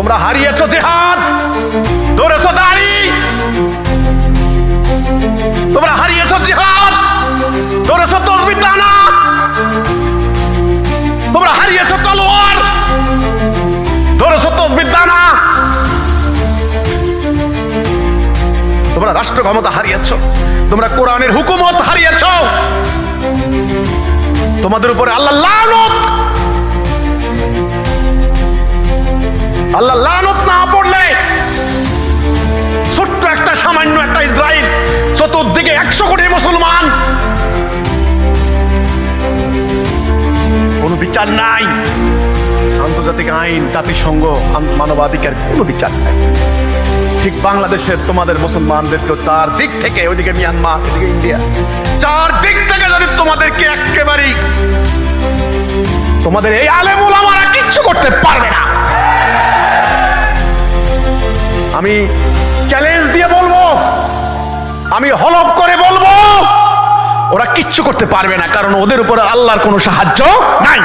তোমরা হারিয়েছো জেহাদ। ধরেছো দাড়ি। তোমরা হারিয়েছো জিহাদ। ধরেছো তসবির দানা তোমরা হারিয়েছো তলোয়ার। ধরেছো তসবির দানা। তোমরা রাষ্ট্র ক্ষমতা হারিয়েছো। তোমরা কোরআনের হুকুমত হারিয়েছো। তোমাদের উপরে আল্লাহ লানত। আল্লাহ লানত না পড়লে ছোট্ট একটা, সামান্য একটা ইসরায়েল চতুর্দিকে একশো কোটি মুসলমান। কোনো বিচার নাই। আন্তর্জাতিক আইন, জাতিসংঘ মানবাধিকার, কোনো বিচার নাই। ঠিক বাংলাদেশের তোমাদের মুসলমানদেরকে চার দিক থেকে, ওইদিকে মিয়ানমার এদিকে ইন্ডিয়া, চার দিক থেকে যদি তোমাদেরকে একেবারেই তোমাদের এই আলেমুল আমারা কিচ্ছু করতে আমি চ্যালেঞ্জ দিয়ে বলব। আমি হলফ করে বলব। ওরা কিচ্ছু করতে পারবে না, কারণ ওদের উপরে আল্লাহর কোনো সাহায্য নাই।